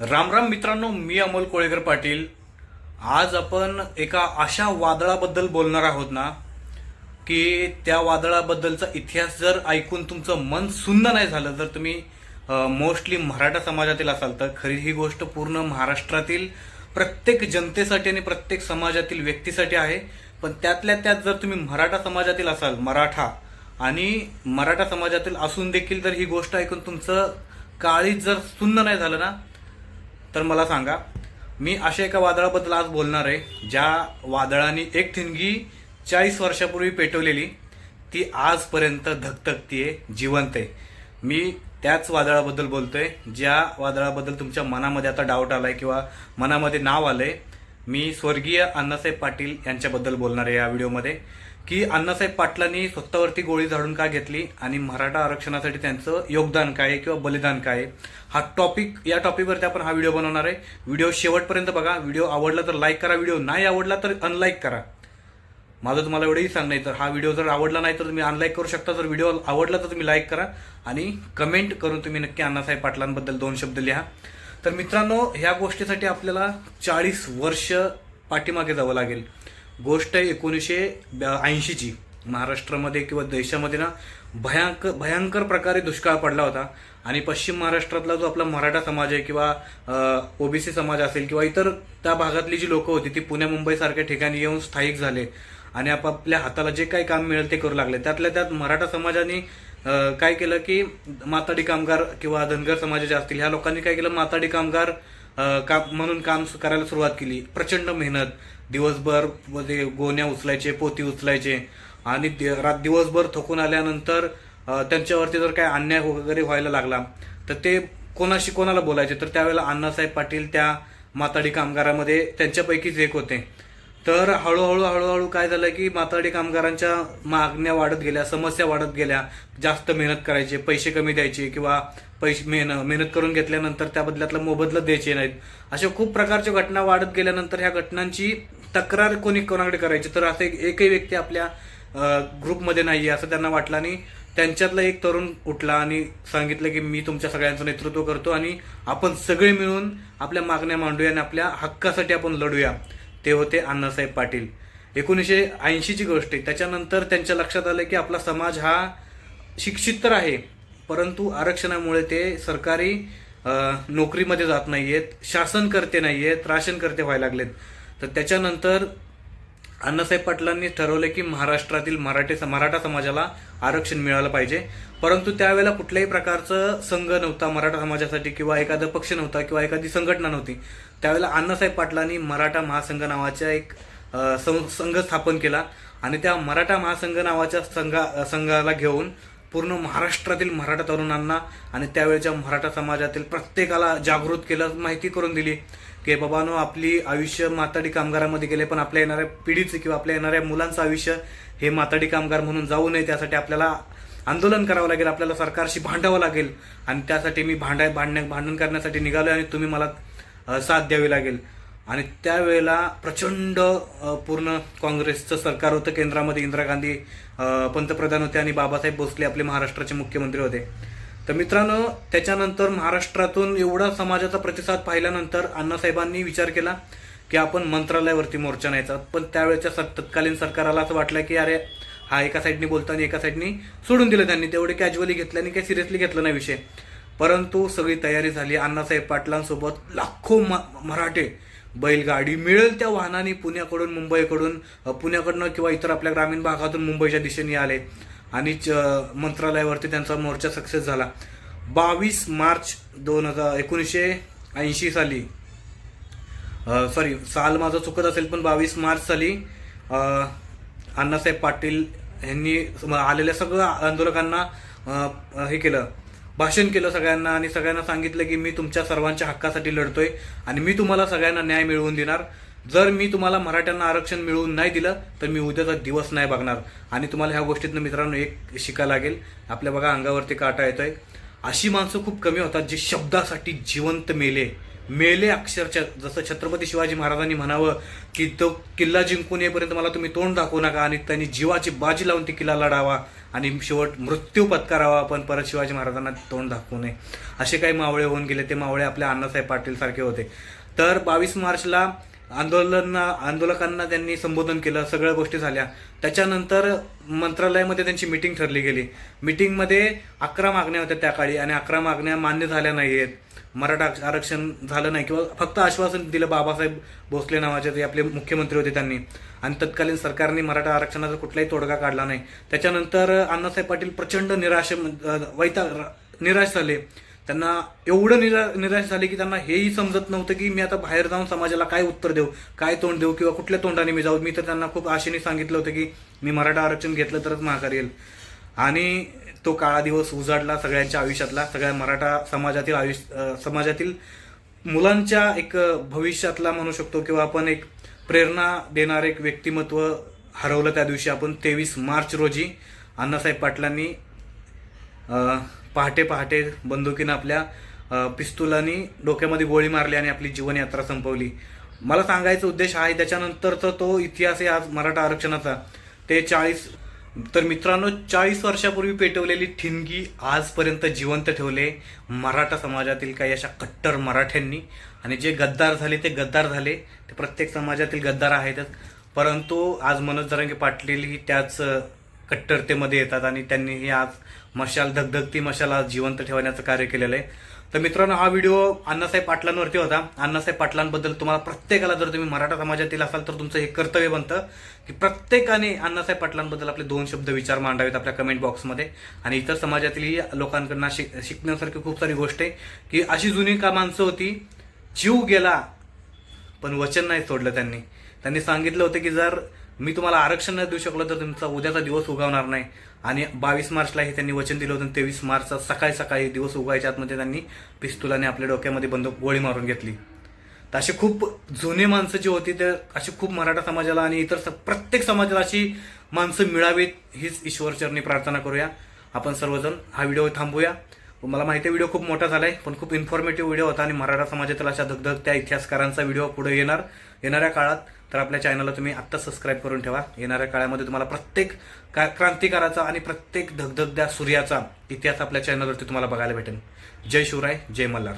राम राम मित्रांनो मी अमोल कोळेकर पाटील. आज आपण एका अशा वादळाबद्दल बोलणार आहोत ना की त्या वादळाबद्दलचा इतिहास जर ऐकून तुमचं मन सुन्न नाही झालं जर तुम्ही मोस्टली मराठा समाजातील असाल तर खरी ही गोष्ट पूर्ण महाराष्ट्रातील प्रत्येक जनतेसाठी आणि प्रत्येक समाजातील व्यक्तीसाठी आहे. पण त्यातल्या त्यात जर तुम्ही मराठा समाजातील असाल मराठा आणि मराठा समाजातील असून देखील जर ही गोष्ट ऐकून तुमचं काळीच जर सुन्न नाही झालं ना तर मला सांगा मी अशा एका वादळाबद्दल आज बोलणार आहे ज्या वादळाने एक ठिणगी चाळीस वर्षापूर्वी पेटवलेली ती आजपर्यंत धकधकती आहे जिवंत आहे. मी त्याच वादळाबद्दल बोलतोय ज्या वादळाबद्दल तुमच्या मनामध्ये आता डाऊट आलाय किंवा मनामध्ये नाव आलंय मी स्वर्गीय अण्णासाहेब पाटील यांच्याबद्दल बोलणार आहे या व्हिडिओमध्ये की अण्णासाहेब पाटलांनी स्वतःवरती गोळी झाडून का घेतली आणि मराठा आरक्षणासाठी त्यांचं योगदान काय आहे किंवा बलिदान काय आहे? हा टॉपिक या टॉपिकवरती आपण हा व्हिडिओ बनवणार आहे. व्हिडिओ शेवटपर्यंत बघा. व्हिडिओ आवडला तर लाईक करा. व्हिडिओ नाही आवडला तर अनलाईक करा. माझं तुम्हाला एवढंही सांगणं तर हा व्हिडिओ जर आवडला नाही तर तुम्ही अनलाईक करू शकता. जर व्हिडिओ आवडला तर तुम्ही लाईक करा. आणि कमेंट करून तुम्ही नक्की अण्णासाहेब पाटलांबद्दल दोन शब्द लिहा. तर मित्रांनो ह्या गोष्टीसाठी आपल्याला चाळीस वर्ष पाठीमागे जावं लागेल. गोष्ट आहे एकोणीसशे ऐंशीची महाराष्ट्रामध्ये किंवा देशामध्ये ना भयंकर भयंकर प्रकारे दुष्काळ पडला होता. आणि पश्चिम महाराष्ट्रातला जो आपला मराठा समाज आहे किंवा ओबीसी समाज असेल किंवा इतर त्या भागातली जी लोकं होती ती पुण्या मुंबईसारख्या ठिकाणी येऊन स्थायिक झाले. आणि आपापल्या हाताला जे काही काम मिळेल ते करू लागले. त्यातल्या त्यात मराठा समाजाने काय केलं की माताडी कामगार किंवा धनगर समाजाचे असतील ह्या लोकांनी काय केलं? माताडी कामगार काम म्हणून काम सु- करायला सुरुवात केली. प्रचंड मेहनत. दिवसभर म्हणजे गोण्या उचलायचे पोती उचलायचे. आणि रात दिवसभर थकून आल्यानंतर त्यांच्यावरती जर काय अन्याय वगैरे व्हायला लागला तर ते कोणाशी कोणाला बोलायचे? तर त्यावेळेला अण्णासाहेब पाटील त्या माताडी कामगारामध्ये त्यांच्यापैकीच एक होते. तर हळूहळू हळूहळू काय झालं की माथाडी कामगारांच्या मागण्या वाढत गेल्या समस्या वाढत गेल्या. जास्त मेहनत करायचे पैसे कमी द्यायचे किंवा पैसे मेहनत मेहनत करून घेतल्यानंतर त्या बदल्यातला मोबदला द्यायचे नाहीत. अशा खूप प्रकारच्या घटना वाढत गेल्यानंतर ह्या घटनांची तक्रार कोणी कोणाकडे करायची? तर असं एकही व्यक्ती आपल्या ग्रुपमध्ये ग्रुपमध्ये आहे असं त्यांना वाटलं आणि त्यांच्यातला एक तरुण उठला आणि सांगितलं की मी तुमच्या सगळ्यांचं नेतृत्व करतो आणि आपण सगळे मिळून आपल्या मागण्या मांडूया आणि आपल्या हक्कासाठी आपण लढूया. ते होते अण्णासाहेब पाटील. एकोणीसशे ऐंशीची गोष्ट आहे. त्याच्यानंतर त्यांच्या लक्षात आलं की आपला समाज हा शिक्षित तर आहे परंतु आरक्षणामुळे ते सरकारी नोकरीमध्ये जात नाहीयेत शासन करते नाहीयेत राशन करते व्हायला लागलेत. तर त्याच्यानंतर अण्णासाहेब पाटलांनी ठरवले की महाराष्ट्रातील मराठी मराठा समाजाला आरक्षण मिळालं पाहिजे. परंतु त्यावेळेला कुठल्याही प्रकारचं संघ नव्हता मराठा समाजासाठी किंवा एखादा पक्ष नव्हता किंवा एखादी संघटना नव्हती. त्यावेळेला अण्णासाहेब पाटलांनी मराठा महासंघ नावाच्या एक सं- संघ स्थापन केला आणि त्या मराठा महासंघ नावाच्या संघा संघाला घेऊन पूर्ण महाराष्ट्रातील मराठा तरुणांना आणि त्यावेळेच्या मराठा समाजातील प्रत्येकाला जागृत केलं माहिती करून दिली. की बाबानो आपली आयुष्य माताडी कामगारामध्ये गेले पण आपल्या येणाऱ्या पिढीचं किंवा आपल्या येणाऱ्या मुलांचं आयुष्य हे माताडी कामगार म्हणून जाऊ नये. त्यासाठी आपल्याला आंदोलन करावं लागेल आपल्याला सरकारशी भांडावं लागेल. आणि त्यासाठी मी भांडाय भांडण्या भांडण करण्यासाठी निघालोय आणि तुम्ही मला साथ द्यावी लागेल. आणि त्यावेळेला प्रचंड पूर्ण काँग्रेसचं सरकार होतं केंद्रामध्ये इंदिरा गांधी पंतप्रधान होते आणि बाबासाहेब भोसले आपले महाराष्ट्राचे मुख्यमंत्री होते. तर मित्रांनो त्याच्यानंतर महाराष्ट्रातून एवढा समाजाचा प्रतिसाद पाहिल्यानंतर अण्णासाहेबांनी विचार केला की आपण मंत्रालयावरती मोर्चा न्यायचा. पण त्यावेळेच्या तत्कालीन सरकाराला असं वाटलं की अरे हा एका साईडनी बोलताना एका साईडनी सोडून दिलं त्यांनी. तेवढे कॅज्युअली घेतलं आणि काही सिरियसली घेतलं नाही विषय. परंतु सगळी तयारी झाली. अण्णासाहेब पाटलांसोबत लाखो म- मराठे बैलगाडी मिळेल त्या वाहनाने पुण्याकडून मुंबईकडून पुण्याकडनं किंवा इतर आपल्या ग्रामीण भागातून मुंबईच्या दिशेने आले. आणि च- मंत्रालयावरती त्यांचा मोर्चा सक्सेस झाला. बावीस मार्च दोन हजार एकोणीसशे ऐंशी साली सॉरी साल माझं चुकत असेल पण बावीस मार्च साली अण्णासाहेब पाटील यांनी आलेल्या सगळ्या आंदोलकांना हे केलं. भाषण केलं सगळ्यांना आणि सगळ्यांना सांगितलं की मी तुमच्या सर्वांच्या हक्कासाठी लढतोय आणि मी तुम्हाला सगळ्यांना न्याय मिळवून देणार. जर मी तुम्हाला मराठ्यांना आरक्षण मिळवून नाही दिलं तर मी उद्याचा दिवस नाही बघणार. आणि तुम्हाला ह्या गोष्टीतनं मित्रांनो एक शिका लागेल. आपल्या बघा अंगावरती काटा येतोय. अशी माणसं खूप कमी होतात जे शब्दासाठी जिवंत मेले. मेले अक्षरशः जसं छत्रपती शिवाजी महाराजांनी म्हणावं की तो किल्ला जिंकून येईपर्यंत मला तुम्ही तोंड दाखवू नका आणि त्यांनी जीवाची बाजी लावून ती किल्ला लढावा आणि शेवट मृत्यू पत्करावा पण परत शिवाजी महाराजांना तोंड दाखवू नये. असे काही मावळे होऊन गेले. ते मावळे आपल्या अण्णासाहेब पाटील सारखे होते. तर बावीस मार्चला आंदोलन आंदोलकांना त्यांनी संबोधन केलं. सगळ्या गोष्टी झाल्या. त्याच्यानंतर मंत्रालयामध्ये त्यांची मिटिंग ठरली गेली. मिटिंगमध्ये अकरा मागण्या होत्या त्या काळी आणि अकरा मागण्या मान्य झाल्या नाही आहेत मराठा आरक्षण झालं नाही किंवा फक्त आश्वासन दिलं बाबासाहेब भोसले नावाचे ते आपले मुख्यमंत्री होते त्यांनी. आणि तत्कालीन सरकारने मराठा आरक्षणाचा कुठलाही तोडगा काढला नाही. त्याच्यानंतर अण्णासाहेब पाटील प्रचंड निराश वैता निराश झाले. त्यांना एवढं निरा निराश झाले की त्यांना हेही समजत नव्हतं की मी आता बाहेर जाऊन समाजाला काय उत्तर देऊ काय तोंड देऊ किंवा कुठल्या तोंडाने मी जाऊ. मी तर त्यांना खूप आशेने सांगितलं होतं की मी मराठा आरक्षण घेतलं तरच माघार येईल. आणि तो काळा दिवस उजाडला सगळ्यांच्या आयुष्यातला सगळ्या मराठा समाजातील आयुष्य समाजातील मुलांच्या एक भविष्यातला म्हणू शकतो किंवा आपण एक प्रेरणा देणारं एक व्यक्तिमत्व हरवलं त्या दिवशी आपण तेवीस मार्च रोजी अण्णासाहेब पाटलांनी पहाटे पहाटे बंदुकीनं आपल्या अ, पिस्तुलानी डोक्यामध्ये गोळी मारली आणि आपली जीवनयात्रा संपवली. मला सांगायचा उद्देश हा आहे त्याच्यानंतरचा तो इतिहास आहे आज मराठा आरक्षणाचा. ते चाळीस तर मित्रांनो चाळीस वर्षापूर्वी पेटवलेली ठिणगी आजपर्यंत जिवंत ठेवले. मराठा समाजातील काही अशा कट्टर मराठ्यांनी. आणि जे गद्दार झाले ते गद्दार झाले. ते प्रत्येक समाजातील गद्दार आहेतच. परंतु आज मनोज जरांगे पाटील ही त्याच कट्टरतेमध्ये येतात. आणि त्यांनी ही आज मशाल धगधगती मशाल आज जिवंत ठेवण्याचं कार्य केलेलं आहे. तर मित्रांनो हा व्हिडिओ अण्णासाहेब पाटलांवरती होता. अण्णासाहेब पाटलांबद्दल तुम्हाला प्रत्येकाला जर तुम्ही मराठा समाजातील असाल तर तुमचं हे कर्तव्य बनतं की प्रत्येकाने अण्णासाहेब पाटलांबद्दल आपले दोन शब्द विचार मांडावेत आपल्या कमेंट बॉक्समध्ये आणि इतर समाजातीलही लोकांकडनं शिक शिकण्यासारखी खूप सारी गोष्ट आहे की अशी जुनी का माणसं होती जीव गेला पण वचन नाही सोडलं त्यांनी. त्यांनी सांगितलं होतं की जर मी तुम्हाला आरक्षण नाही देऊ शकलो तर तुमचा उद्याचा दिवस उगवणार नाही. आणि बावीस मार्चला हे त्यांनी वचन दिलं होतं तेवीस मार्चचा सकाळी सकाळी दिवस उगवायच्या आतमध्ये त्यांनी पिस्तुलाने आपल्या डोक्यामध्ये बंदूक गोळी मारून घेतली. तर असे खूप जुने माणसं जी होती ते अशी खूप मराठा समाजाला आणि इतर स- प्रत्येक समाजाला अशी माणसं मिळावीत हीच ईश्वरचरणी प्रार्थना करूया. आपण सर्वजण हा व्हिडिओ थांबूया. मला माहिती आहे व्हिडिओ खूप मोठा झालाय पण खूप इन्फॉर्मेटिव्ह व्हिडिओ होता आणि मराठा समाजातील अशा धगधगत्या इतिहासकारांचा व्हिडिओ पुढे येणार. येणाऱ्या काळात तर आपल्या चॅनलला तुम्ही आत्ता सबस्क्राईब करून ठेवा. येणाऱ्या काळामध्ये तुम्हाला प्रत्येक का क्रांतिकाराचा आणि प्रत्येक धगधगद्या सूर्याचा इतिहास आपल्या चॅनलवरती तुम्हाला बघायला भेटेल. जय शिवराय जय मल्हार.